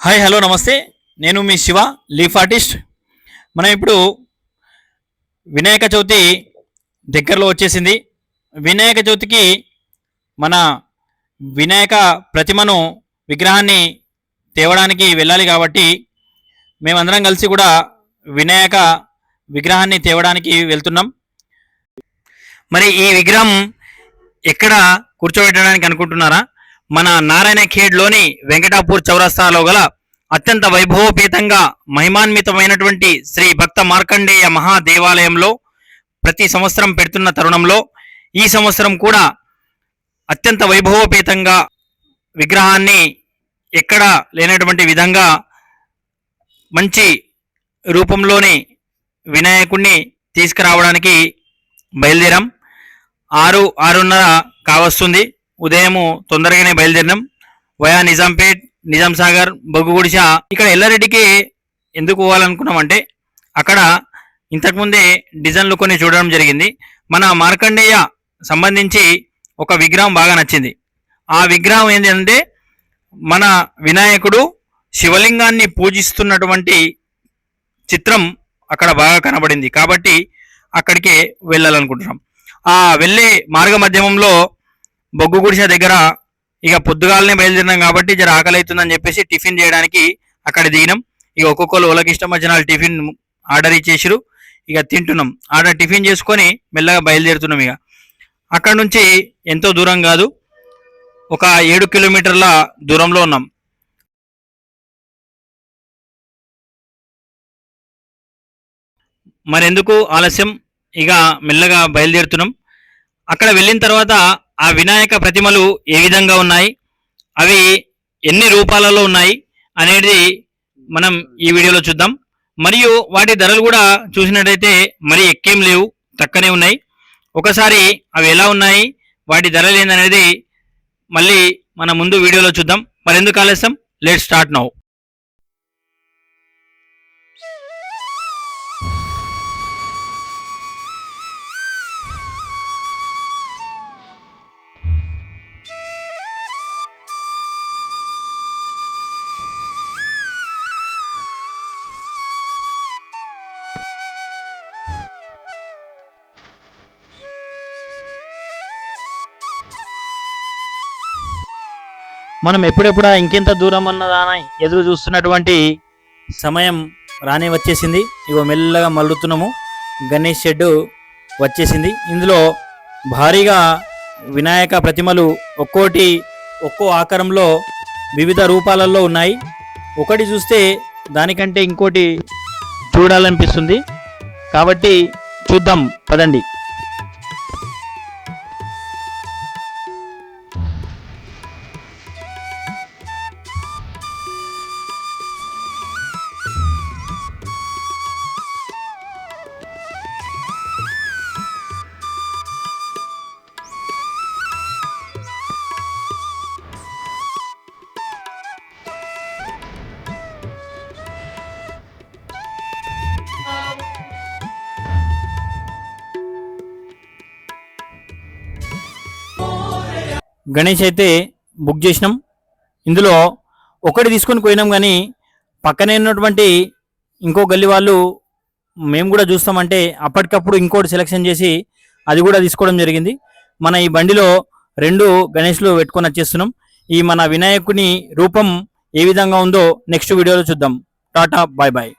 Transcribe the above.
Hi hello నమస్తే. నేను మీ Shiva leaf artist మనం ఇప్పుడు వినాయక చవితి దగ్గరలో వచ్చేసింది. వినాయక చవితికి మన వినాయక ప్రతిమను విగ్రహాన్ని తేవడానికి వెళ్ళాలి కాబట్టి మేమందరం కలిసి కూడా వినాయక విగ్రహాన్ని తేవడానికి వెళ్తున్నాం. మరి ఈ విగ్రహం ఎక్కడ కూర్చోబెట్టడానికి అనుకుంటున్నారా? మన నారాయణ ఖేడ్లోని వెంకటాపూర్ చౌరస్తాలో గల అత్యంత వైభవోపేతంగా మహిమాన్వితమైనటువంటి శ్రీ భక్త మార్కండేయ మహాదేవాలయంలో ప్రతి సంవత్సరం పెడుతున్న తరుణంలో ఈ సంవత్సరం కూడా అత్యంత వైభవోపేతంగా విగ్రహాన్ని ఎక్కడ లేనటువంటి విధంగా మంచి రూపంలోని వినాయకుడిని తీసుకురావడానికి బయలుదేరాం. ఆరు ఆరున్నర కావస్తుంది. ఉదయము తొందరగానే బయలుదేరినాం. వయా నిజాంపేట్ నిజాం సాగర్ బొగ్గుగుడిస ఇక్కడ ఎల్లారెడ్డికి ఎందుకు పోవాలనుకున్నామంటే అక్కడ ఇంతకుముందే డిజైన్లు కొన్ని చూడడం జరిగింది. మన మార్కండేయ సంబంధించి ఒక విగ్రహం బాగా నచ్చింది. ఆ విగ్రహం ఏంటంటే మన వినాయకుడు శివలింగాన్ని పూజిస్తున్నటువంటి చిత్రం అక్కడ బాగా కనబడింది. కాబట్టి అక్కడికే వెళ్ళాలనుకుంటున్నాం. ఆ వెళ్ళే మార్గ మధ్యమంలో బొగ్గు గుడిసె దగ్గర ఇక పొద్దుగాలనే బయలుదేరినాం కాబట్టి జర ఆకలి అవుతుందని చెప్పేసి టిఫిన్ చేయడానికి అక్కడ దిగినాం. ఇక ఒక్కొక్కరు వాళ్ళకి ఇష్టం వచ్చిన వాళ్ళు టిఫిన్ ఆర్డర్ ఇచ్చేసిరు ఇక తింటున్నాం. ఆర్డర్ టిఫిన్ చేసుకొని మెల్లగా బయలుదేరుతున్నాం ఇక. అక్కడ నుంచి ఎంతో దూరం కాదు ఒక ఏడు కిలోమీటర్ల దూరంలో ఉన్నాం. మరెందుకు ఆలస్యం? ఇక మెల్లగా బయలుదేరుతున్నాం. అక్కడ వెళ్ళిన తర్వాత ఆ వినాయక ప్రతిమలు ఏ విధంగా ఉన్నాయి? అవి ఎన్ని రూపాలలో ఉన్నాయి? అనేది మనం ఈ వీడియోలో చూద్దాం. మరియు వాటి ధరలు కూడా చూసినట్టయితే మరి ఎక్కేం లేవు తక్కనే ఉన్నాయి. ఒకసారి అవి ఎలా ఉన్నాయి? వాటి ధరలు ఏందనేది మళ్ళీ మన ముందు వీడియోలో చూద్దాం. మరెందుకు ఆలస్యం? లెట్ స్టార్ట్ నౌ మనం ఎప్పుడెప్పుడా ఇంకెంత దూరం అన్నదాన ఎదురు చూస్తున్నటువంటి సమయం రానే వచ్చేసింది. ఇగో మెల్లగా మల్లుతున్నాము గణేష్ షెడ్డు వచ్చేసింది. ఇందులో భారీగా వినాయక ప్రతిమలు ఒక్కోటి ఒక్కో ఆకారంలో వివిధ రూపాలలో ఉన్నాయి. ఒకటి చూస్తే దానికంటే ఇంకోటి చూడాలనిపిస్తుంది. కాబట్టి చూద్దాం. పదండి. గణేష్ అయితే బుక్ చేసినాం. ఇందులో ఒకటి తీసుకొని పోయినాం కానీ పక్కనే ఉన్నటువంటి ఇంకో గల్లి వాళ్ళు మేము కూడా చూస్తామంటే అప్పటికప్పుడు ఇంకోటి సెలెక్షన్ చేసి అది కూడా తీసుకోవడం జరిగింది. మన ఈ బండిలో రెండు గణేష్లు పెట్టుకొని వచ్చేస్తున్నాం. ఈ మన వినాయకుని రూపం ఏ విధంగా ఉందో నెక్స్ట్ వీడియోలో చూద్దాం. Tata bye bye.